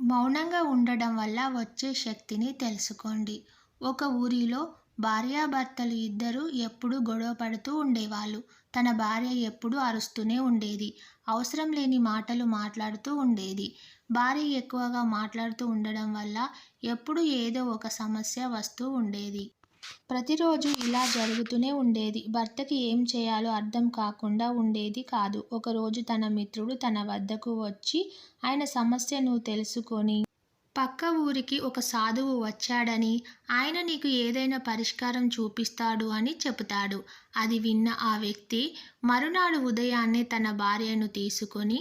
మౌనంగా ఉండడం వల్ల వచ్చే శక్తిని తెలుసుకోండి. ఒక ఊరిలో భార్యాభర్తలు ఇద్దరూ ఎప్పుడూ గొడవ పడుతూ ఉండేవాళ్ళు. తన భార్య ఎప్పుడూ అరుస్తూనే ఉండేది. అవసరం లేని మాటలు మాట్లాడుతూ ఉండేది. భార్య ఎక్కువగా మాట్లాడుతూ ఉండడం వల్ల ఎప్పుడూ ఏదో ఒక సమస్య వస్తూ ఉండేది. ప్రతిరోజు ఇలా జరుగుతూనే ఉండేది. భర్తకి ఏం చేయాలో అర్థం కాకుండా ఉండేది కాదు. ఒకరోజు తన మిత్రుడు తన వద్దకు వచ్చి ఆయన సమస్యను తెలుసుకొని పక్క ఊరికి ఒక సాధువు వచ్చాడని ఆయన నీకు ఏదైనా పరిష్కారం చూపిస్తాడు అని చెబుతాడు. అది విన్న ఆ వ్యక్తి మరునాడు ఉదయాన్నే తన భార్యను తీసుకొని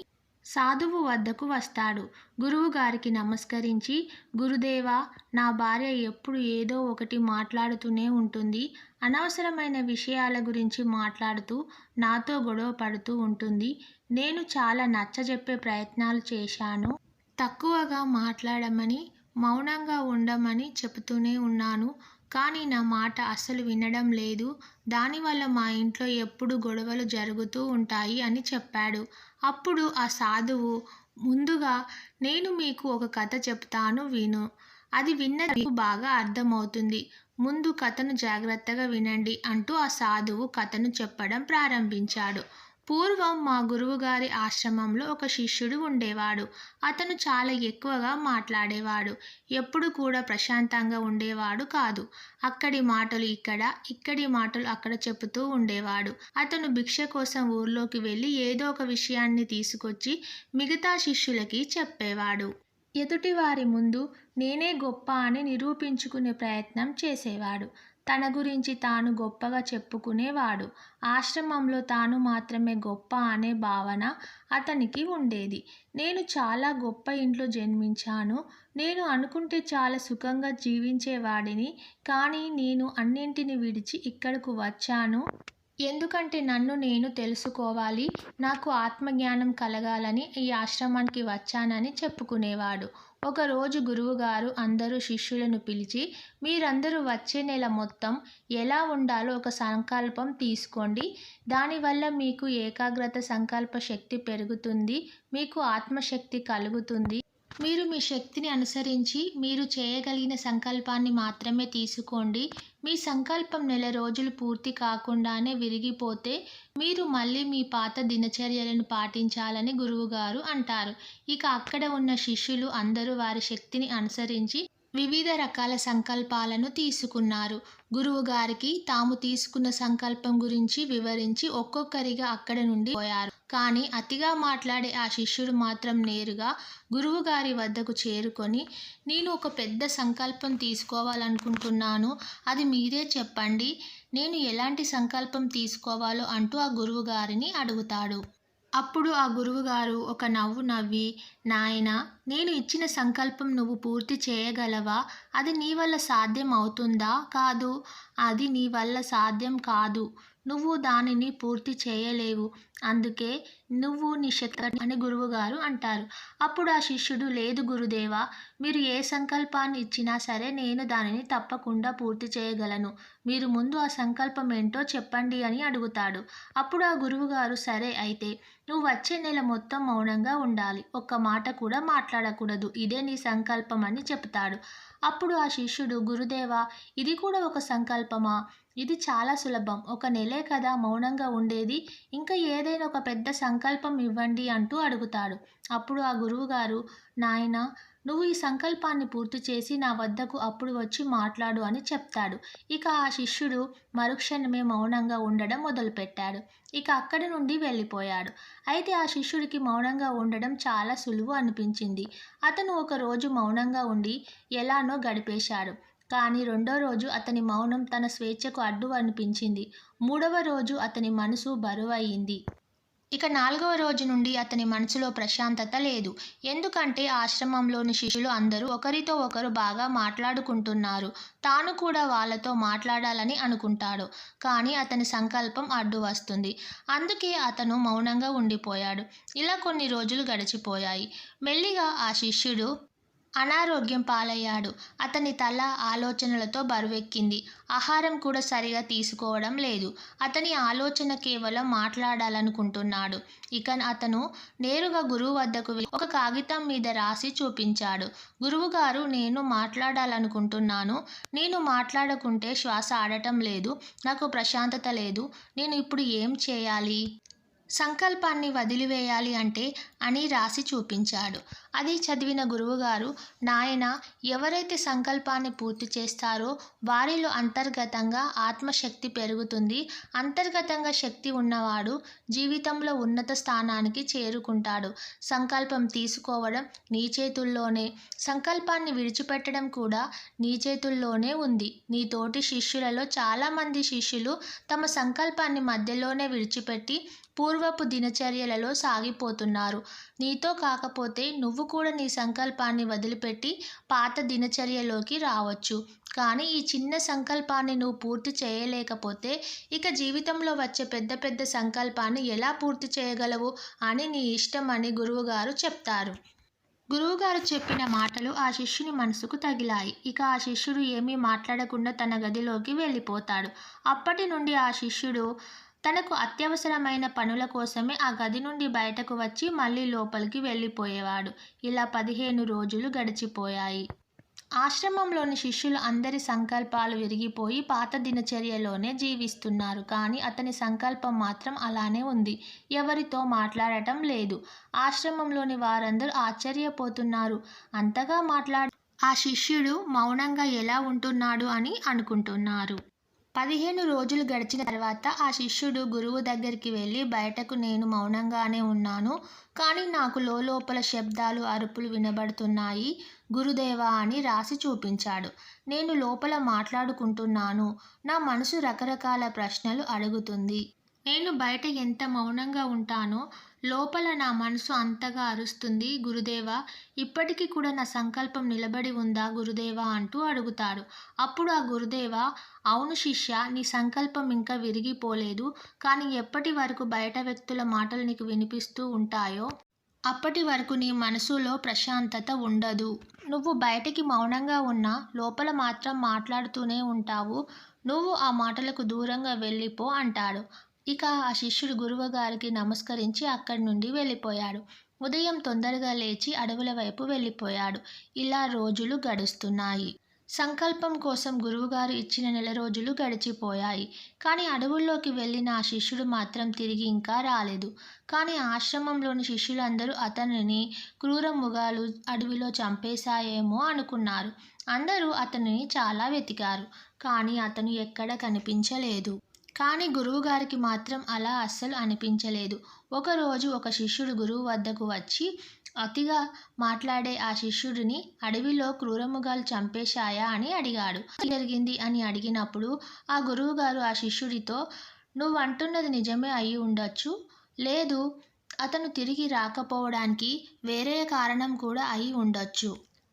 సాధువు వద్దకు వస్తాడు. గురువు గారికి నమస్కరించి గురుదేవా నా భార్య ఎప్పుడు ఏదో ఒకటి మాట్లాడుతూనే ఉంటుంది. అనవసరమైన విషయాల గురించి మాట్లాడుతూ నాతో గొడవ పడుతూ ఉంటుంది. నేను చాలా నచ్చజెప్పే ప్రయత్నాలు చేశాను. తక్కువగా మాట్లాడమని మౌనంగా ఉండమని చెబుతూనే ఉన్నాను. కానీ నా మాట అస్సలు వినడం లేదు. దానివల్ల మా ఇంట్లో ఎప్పుడు గొడవలు జరుగుతూ ఉంటాయి అని చెప్పాడు. అప్పుడు ఆ సాధువు ముందుగా నేను మీకు ఒక కథ చెప్తాను విను. అది విన్న మీకు బాగా అర్థమవుతుంది. ముందు కథను జాగ్రత్తగా వినండి అంటూ ఆ సాధువు కథను చెప్పడం ప్రారంభించాడు. పూర్వం మా గురువుగారి ఆశ్రమంలో ఒక శిష్యుడు ఉండేవాడు. అతను చాలా ఎక్కువగా మాట్లాడేవాడు. ఎప్పుడు కూడా ప్రశాంతంగా ఉండేవాడు కాదు. అక్కడి మాటలు ఇక్కడ ఇక్కడి మాటలు అక్కడ చెబుతూ ఉండేవాడు. అతను భిక్ష కోసం ఊర్లోకి వెళ్ళి ఏదో ఒక విషయాన్ని తీసుకొచ్చి మిగతా శిష్యులకి చెప్పేవాడు. ఎదుటివారి ముందు నేనే గొప్ప అని నిరూపించుకునే ప్రయత్నం చేసేవాడు. తన గురించి తాను గొప్పగా చెప్పుకునేవాడు. ఆశ్రమంలో తాను మాత్రమే గొప్ప అనే భావన అతనికి ఉండేది. నేను చాలా గొప్ప ఇంట్లో జన్మించాను. నేను అనుకుంటే చాలా సుఖంగా జీవించేవాడిని. కానీ నేను అన్నింటిని విడిచి ఇక్కడకు వచ్చాను. ఎందుకంటే నన్ను నేను తెలుసుకోవాలి. నాకు ఆత్మజ్ఞానం కలగాలని ఈ ఆశ్రమానికి వచ్చానని చెప్పుకునేవాడు. ఒకరోజు గురువుగారు అందరూ శిష్యులను పిలిచి మీరందరూ వచ్చే నెల మొత్తం ఎలా ఉండాలో ఒక సంకల్పం తీసుకోండి. దానివల్ల మీకు ఏకాగ్రత సంకల్ప శక్తి పెరుగుతుంది మీకు ఆత్మశక్తి కలుగుతుంది. మీరు మీ శక్తిని అనుసరించి మీరు చేయగలిగిన సంకల్పాన్ని మాత్రమే తీసుకోండి. మీ సంకల్పం నెల రోజులు పూర్తి కాకుండానే విరిగిపోతే మీరు మళ్ళీ మీ పాత దినచర్యలను పాటించాలని గురువుగారు అంటారు. ఇక అక్కడ ఉన్న శిష్యులు అందరూ వారి శక్తిని అనుసరించి వివిధ రకాల సంకల్పాలను తీసుకున్నారు. గురువుగారికి తాము తీసుకున్న సంకల్పం గురించి వివరించి ఒక్కొక్కరిగా అక్కడ నుండి పోయారు. కానీ అతిగా మాట్లాడే ఆ శిష్యుడు మాత్రం నేరుగా గురువుగారి వద్దకు చేరుకొని నేను ఒక పెద్ద సంకల్పం తీసుకోవాలనుకుంటున్నాను. అది మీరే చెప్పండి. నేను ఎలాంటి సంకల్పం తీసుకోవాలో అంటూ ఆ గురువుగారిని అడుగుతాడు. అప్పుడు ఆ గురువుగారు ఒక నవ్వు నవ్వి నాయనా నేను ఇచ్చిన సంకల్పం నువ్వు పూర్తి చేయగలవా? అది నీ వల్ల సాధ్యం అవుతుందా? కాదు. అది నీ వల్ల సాధ్యం కాదు. నువ్వు దానిని పూర్తి చేయలేవు. అందుకే నువ్వు నీ శక్తి అని గురువుగారు అంటారు. అప్పుడు ఆ శిష్యుడు లేదు గురుదేవా మీరు ఏ సంకల్పాన్ని ఇచ్చినా సరే నేను దానిని తప్పకుండా పూర్తి చేయగలను. మీరు ముందు ఆ సంకల్పం ఏంటో చెప్పండి అని అడుగుతాడు. అప్పుడు ఆ గురువుగారు సరే అయితే నువ్వు వచ్చే నెల మొత్తం మౌనంగా ఉండాలి. ఒక్క మాట కూడా మాట్లాడకూడదు. ఇదే నీ సంకల్పం అని చెప్తాడు. అప్పుడు ఆ శిష్యుడు గురుదేవా ఇది కూడా ఒక సంకల్పమా? ఇది చాలా సులభం. ఒక నెలే కదా మౌనంగా ఉండేది. ఇంకా ఏదైనా ఒక పెద్ద సంకల్పం సంకల్పం ఇవ్వండి అంటూ అడుగుతాడు. అప్పుడు ఆ గురువుగారు నాయన నువ్వు ఈ సంకల్పాన్ని పూర్తి చేసి నా వద్దకు అప్పుడు వచ్చి మాట్లాడు అని చెప్తాడు. ఇక ఆ శిష్యుడు మరుక్షణమే మౌనంగా ఉండడం మొదలుపెట్టాడు. ఇక అక్కడి నుండి వెళ్ళిపోయాడు. అయితే ఆ శిష్యుడికి మౌనంగా ఉండడం చాలా సులువు అనిపించింది. అతను ఒక రోజు మౌనంగా ఉండి ఎలానో గడిపేశాడు. కానీ రెండో రోజు అతని మౌనం తన స్వేచ్ఛకు అడ్డు అనిపించింది. మూడవ రోజు అతని మనసు బరువయింది ఇక నాలుగవ రోజు నుండి అతని మనసులో ప్రశాంతత లేదు. ఎందుకంటే ఆశ్రమంలోని శిష్యులు అందరూ ఒకరితో ఒకరు బాగా మాట్లాడుకుంటున్నారు. తాను కూడా వాళ్ళతో మాట్లాడాలని అనుకుంటాడు. కానీ అతని సంకల్పం అడ్డు వస్తుంది. అందుకే అతను మౌనంగా ఉండిపోయాడు. ఇలా కొన్ని రోజులు గడిచిపోయాయి. మెల్లిగా ఆ శిష్యుడు అనారోగ్యం పాలయ్యాడు. అతని తల ఆలోచనలతో బరువెక్కింది. ఆహారం కూడా సరిగా తీసుకోవడం లేదు. అతని ఆలోచన కేవలం మాట్లాడాలనుకుంటున్నాడు. ఇక అతను నేరుగా గురువు వద్దకు వెళ్ళి ఒక కాగితం మీద రాసి చూపించాడు. గురువుగారు నేను మాట్లాడాలనుకుంటున్నాను. నేను మాట్లాడకుంటే శ్వాస ఆడటం లేదు. నాకు ప్రశాంతత లేదు. నేను ఇప్పుడు ఏం చేయాలి? సంకల్పాన్ని వదిలివేయాలి అంటే అని రాసి చూపించాడు. అది చదివిన గురువుగారు నాయన ఎవరైతే సంకల్పాన్ని పూర్తి చేస్తారో వారిలో అంతర్గతంగా ఆత్మశక్తి పెరుగుతుంది. అంతర్గతంగా శక్తి ఉన్నవాడు జీవితంలో ఉన్నత స్థానానికి చేరుకుంటాడు. సంకల్పం తీసుకోవడం నీ చేతుల్లోనే. సంకల్పాన్ని విడిచిపెట్టడం కూడా నీ చేతుల్లోనే ఉంది. నీ తోటి శిష్యులలో చాలామంది శిష్యులు తమ సంకల్పాన్ని మధ్యలోనే విడిచిపెట్టి పూర్వపు దినచర్యలలో సాగిపోతున్నారు. నీతో కాకపోతే నువ్వు కూడా నీ సంకల్పాన్ని వదిలిపెట్టి పాత దినచర్యలోకి రావచ్చు. కానీ ఈ చిన్న సంకల్పాన్ని నువ్వు పూర్తి చేయలేకపోతే ఇక జీవితంలో వచ్చే పెద్ద పెద్ద సంకల్పాన్ని ఎలా పూర్తి చేయగలవు అని నీ ఇష్టం అని గురువుగారు చెప్తారు. గురువుగారు చెప్పిన మాటలు ఆ శిష్యుని మనసుకు తగిలాయి. ఇక ఆ శిష్యుడు ఏమీ మాట్లాడకుండా తన గదిలోకి వెళ్ళిపోతాడు. అప్పటి నుండి ఆ శిష్యుడు తనకు అత్యవసరమైన పనుల కోసమే ఆ గది నుండి బయటకు వచ్చి మళ్ళీ లోపలికి వెళ్ళిపోయేవాడు. ఇలా పదిహేను రోజులు గడిచిపోయాయి. ఆశ్రమంలోని శిష్యులు అందరి సంకల్పాలు విరిగిపోయి పాత దినచర్యలోనే జీవిస్తున్నారు. కానీ అతని సంకల్పం మాత్రం అలానే ఉంది. ఎవరితో మాట్లాడటం లేదు. ఆశ్రమంలోని వారందరూ ఆశ్చర్యపోతున్నారు. అంతగా మాట్లాడ ఆ శిష్యుడు మౌనంగా ఎలా ఉంటున్నాడు అని అనుకుంటున్నారు. పదిహేను రోజులు గడిచిన తర్వాత ఆ శిష్యుడు గురువు దగ్గరికి వెళ్ళి బయటకు నేను మౌనంగానే ఉన్నాను కానీ నాకు లోపల శబ్దాలు అరుపులు వినబడుతున్నాయి. గురుదేవా అని రాసి చూపించాడు. నేను లోపల మాట్లాడుకుంటున్నాను. నా మనసు రకరకాల ప్రశ్నలు అడుగుతుంది. నేను బయట ఎంత మౌనంగా ఉంటానో లోపల నా మనసు అంతగా అరుస్తుంది గురుదేవా. ఇప్పటికీ కూడా నా సంకల్పం నిలబడి ఉందా గురుదేవా? అంటూ అడుగుతాడు. అప్పుడు ఆ గురుదేవా అవును శిష్య నీ సంకల్పం ఇంకా విరిగిపోలేదు. కానీ ఎప్పటి వరకు బయట వ్యక్తుల మాటలు నీకు వినిపిస్తూ ఉంటాయో అప్పటి వరకు నీ మనసులో ప్రశాంతత ఉండదు. నువ్వు బయటికి మౌనంగా ఉన్నా లోపల మాత్రం మాట్లాడుతూనే ఉంటావు. నువ్వు ఆ మాటలకు దూరంగా వెళ్ళిపో అంటాడు. ఇక ఆ శిష్యుడు గురువుగారికి నమస్కరించి అక్కడి నుండి వెళ్ళిపోయాడు. ఉదయం తొందరగా లేచి అడవుల వైపు వెళ్ళిపోయాడు. ఇలా రోజులు గడుస్తున్నాయి. సంకల్పం కోసం గురువుగారు ఇచ్చిన నెల రోజులు గడిచిపోయాయి. కానీ అడవుల్లోకి వెళ్ళిన ఆ శిష్యుడు మాత్రం తిరిగి ఇంకా రాలేదు. కానీ ఆశ్రమంలోని శిష్యులందరూ అతనిని క్రూర మృగాలు అడవిలో చంపేశాయేమో అనుకున్నారు. అందరూ అతనిని చాలా వెతికారు. కానీ అతను ఎక్కడ కనిపించలేదు. కానీ గురువుగారికి మాత్రం అలా అస్సలు అనిపించలేదు. ఒకరోజు ఒక శిష్యుడు గురువు వద్దకు వచ్చి అతిగా మాట్లాడే ఆ శిష్యుడిని అడవిలో క్రూరముగాలు చంపేశాయా? అని అడిగాడు. జరిగింది? అని అడిగినప్పుడు ఆ గురువుగారు ఆ శిష్యుడితో నువ్వు అంటున్నది నిజమే అయి ఉండొచ్చు. లేదు అతను తిరిగి రాకపోవడానికి వేరే కారణం కూడా అయి ఉండొచ్చు.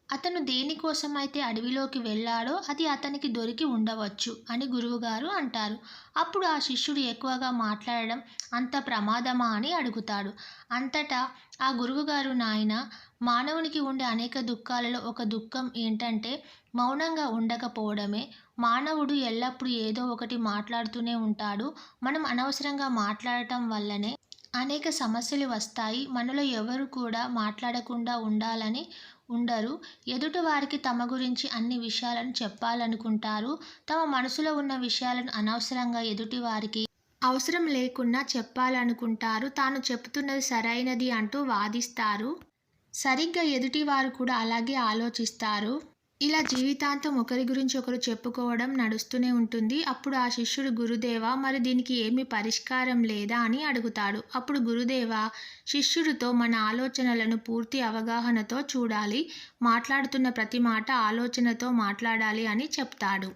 అతను దేనికోసమైతే అడవిలోకి వెళ్ళాడో అది అతనికి దొరికి ఉండవచ్చు అని గురువుగారు అంటారు. అప్పుడు ఆ శిష్యుడు ఎక్కువగా మాట్లాడడం అంత ప్రమాదమా అని అడుగుతాడు. అంతటా ఆ గురువుగారు నాయన మానవునికి ఉండే అనేక దుఃఖాలలో ఒక దుఃఖం ఏంటంటే మౌనంగా ఉండకపోవడమే. మానవుడు ఎల్లప్పుడూ ఏదో ఒకటి మాట్లాడుతూనే ఉంటాడు. మనం అనవసరంగా మాట్లాడటం వల్లనే అనేక సమస్యలు వస్తాయి. మనలో ఎవరు కూడా మాట్లాడకుండా ఉండాలని ఉండరు. ఎదుటి వారికి తమ గురించి అన్ని విషయాలను చెప్పాలనుకుంటారు. తమ మనసులో ఉన్న విషయాలను అనవసరంగా ఎదుటి వారికి అవసరం లేకున్నా చెప్పాలనుకుంటారు. తాను చెప్తున్నది సరైనది అంటూ వాదిస్తారు. సరిగ్గా ఎదుటివారు కూడా అలాగే ఆలోచిస్తారు. ఇలా జీవితాంతం ఒకరి గురించి ఒకరు చెప్పుకోవడం నడుస్తూనే ఉంటుంది. అప్పుడు ఆ శిష్యుడు గురుదేవ మరి దీనికి ఏమి పరిష్కారం లేదా అని అడుగుతాడు. అప్పుడు గురుదేవ శిష్యుడితో మన ఆలోచనలను పూర్తి అవగాహనతో చూడాలి. మాట్లాడుతున్న ప్రతి మాట ఆలోచనతో మాట్లాడాలి అని చెప్తాడు.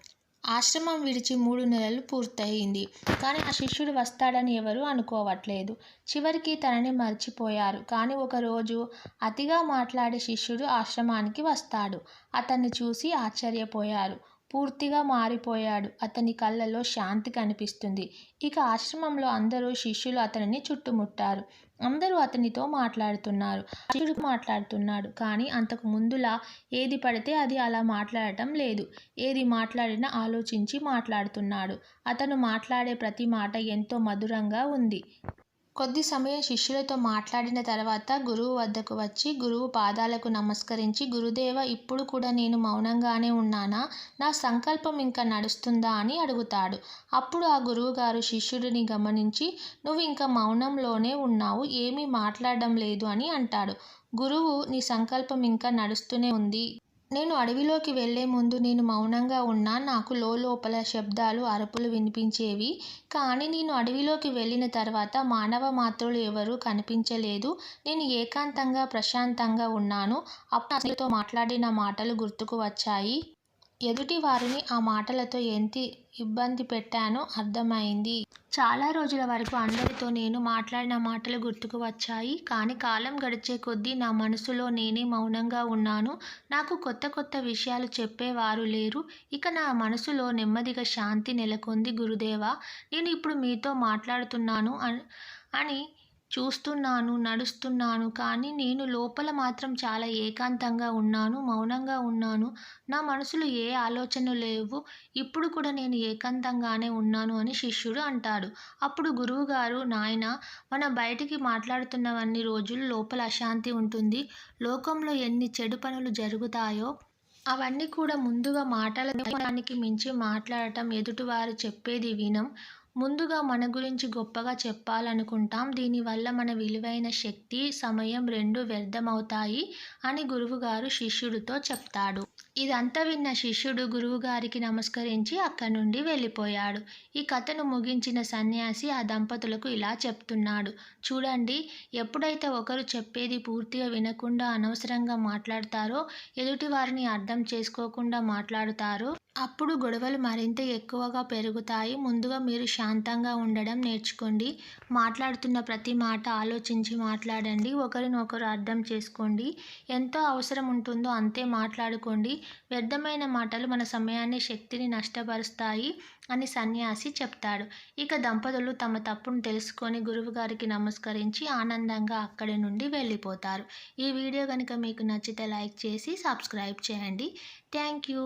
ఆశ్రమం విడిచి మూడు నెలలు పూర్తయింది. కానీ ఆ శిష్యుడు వస్తాడని ఎవరూ అనుకోవట్లేదు. చివరికి తనని మర్చిపోయారు. కానీ ఒకరోజు అతిగా మాట్లాడే శిష్యుడు ఆశ్రమానికి వస్తాడు. అతన్ని చూసి ఆశ్చర్యపోయారు. పూర్తిగా మారిపోయాడు. అతని కళ్ళలో శాంతి కనిపిస్తుంది. ఇక ఆశ్రమంలో అందరూ శిష్యులు అతనిని చుట్టుముట్టారు. అందరూ అతనితో మాట్లాడుతున్నారు. శిష్యుడు మాట్లాడుతున్నాడు. కానీ అంతకు ముందులా ఏది పడితే అది అలా మాట్లాడటం లేదు. ఏది మాట్లాడినా ఆలోచించి మాట్లాడుతున్నాడు. అతను మాట్లాడే ప్రతి మాట ఎంతో మధురంగా ఉంది. కొద్ది సమయం శిష్యులతో మాట్లాడిన తర్వాత గురువు వద్దకు వచ్చి గురువు పాదాలకు నమస్కరించి గురుదేవ ఇప్పుడు కూడా నేను మౌనంగానే ఉన్నానా? నా సంకల్పం ఇంకా నడుస్తుందా? అని అడుగుతాడు. అప్పుడు ఆ గురువుగారు శిష్యుడిని గమనించి నువ్వు ఇంకా మౌనంలోనే ఉన్నావు ఏమీ మాట్లాడడం లేదు అని అంటాడు. గురువు నీ సంకల్పం ఇంకా నడుస్తూనే ఉంది. నేను అడవిలోకి వెళ్ళే ముందు నేను మౌనంగా ఉన్నా నాకు లోపల శబ్దాలు అరుపులు వినిపించేవి. కానీ నేను అడవిలోకి వెళ్ళిన తర్వాత మానవ మాత్రులు ఎవరూ కనిపించలేదు. నేను ఏకాంతంగా ప్రశాంతంగా ఉన్నాను. అప్పుడు అతనితో మాట్లాడిన మాటలు గుర్తుకు వచ్చాయి. ఎదుటి వారిని ఆ మాటలతో ఎంత ఇబ్బంది పెట్టానో అర్థమైంది. చాలా రోజుల వరకు అందరితో నేను మాట్లాడిన మాటలు గుర్తుకు వచ్చాయి. కానీ కాలం గడిచే కొద్దీ నా మనసులో నేనే మౌనంగా ఉన్నాను. నాకు కొత్త కొత్త విషయాలు చెప్పేవారు లేరు. ఇక నా మనసులో నెమ్మదిగా శాంతి నెలకొంది. గురుదేవా నేను ఇప్పుడు మీతో మాట్లాడుతున్నాను అని చూస్తున్నాను నడుస్తున్నాను కానీ నేను లోపల మాత్రం చాలా ఏకాంతంగా ఉన్నాను మౌనంగా ఉన్నాను. నా మనసులో ఏ ఆలోచనలు లేవు. ఇప్పుడు కూడా నేను ఏకాంతంగానే ఉన్నాను అని శిష్యుడు అంటాడు. అప్పుడు గురువుగారు నాయన మన బయటికి మాట్లాడుతున్నవన్నీ రోజులు లోపల అశాంతి ఉంటుంది. లోకంలో ఎన్ని చెడు పనులు జరుగుతాయో అవన్నీ కూడా ముందుగా మాటలకి మించి మాట్లాడటం ఎదుటివారు చెప్పేది వినం. ముందుగా మన గురించి గొప్పగా చెప్పాలనుకుంటాం. దీనివల్ల మన విలువైన శక్తి సమయం రెండు వ్యర్థమవుతాయి అని గురువుగారు శిష్యుడితో చెప్తాడు. ఇదంతా విన్న శిష్యుడు గురువుగారికి నమస్కరించి అక్కడి నుండి వెళ్ళిపోయాడు. ఈ కథను ముగించిన సన్యాసి ఆ దంపతులకు ఇలా చెప్తున్నాడు. చూడండి ఎప్పుడైతే ఒకరు చెప్పేది పూర్తిగా వినకుండా అనవసరంగా మాట్లాడతారో ఎదుటి వారిని అర్థం చేసుకోకుండా మాట్లాడుతారో అప్పుడు గొడవలు మరింత ఎక్కువగా పెరుగుతాయి. ముందుగా మీరు శాంతంగా ఉండడం నేర్చుకోండి. మాట్లాడుతున్న ప్రతి మాట ఆలోచించి మాట్లాడండి. ఒకరినొకరు అర్థం చేసుకోండి. ఎంతో అవసరం ఉంటుందో అంతే మాట్లాడుకోండి. వ్యర్థమైన మాటలు మన సమయాన్ని శక్తిని నష్టపరుస్తాయి అని సన్యాసి చెప్తాడు. ఇక దంపతులు తమ తప్పును తెలుసుకొని గురువుగారికి నమస్కరించి ఆనందంగా అక్కడి నుండి వెళ్ళిపోతారు. ఈ వీడియో కనుక మీకు నచ్చితే లైక్ చేసి సబ్స్క్రైబ్ చేయండి. Thank you.